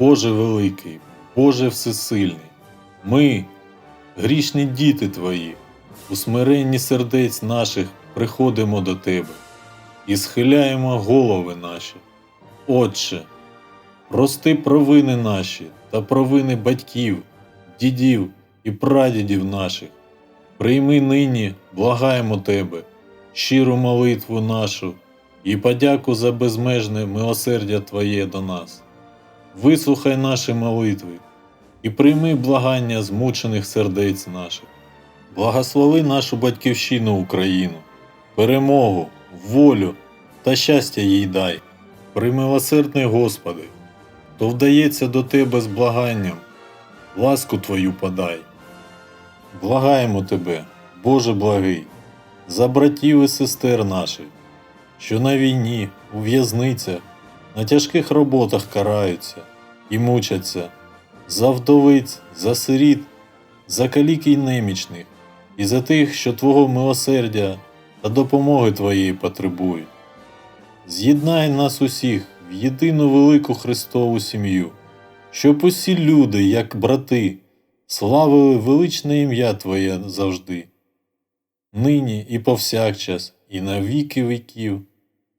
Боже великий, Боже всесильний, ми, грішні діти Твої, у смиренні сердець наших приходимо до Тебе і схиляємо голови наші. Отче, прости провини наші та провини батьків, дідів і прадідів наших. Прийми нині, благаємо Тебе, щиру молитву нашу і подяку за безмежне милосердя Твоє до нас. Вислухай наші молитви і прийми благання змучених сердець наших. Благослови нашу батьківщину Україну, перемогу, волю та щастя їй дай. Примилосердний Господи, то вдається до Тебе з благанням, ласку Твою подай. Благаємо Тебе, Боже благий, за братів і сестер наших, що на війні, у в'язницях, на тяжких роботах караються і мучаться, за вдовиць, за сиріт, за калік і немічних, і за тих, що Твого милосердя та допомоги Твоєї потребують. З'єднай нас усіх в єдину велику Христову сім'ю, щоб усі люди, як брати, славили величне ім'я Твоє завжди, нині і повсякчас, і на віки віків.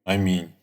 Амінь.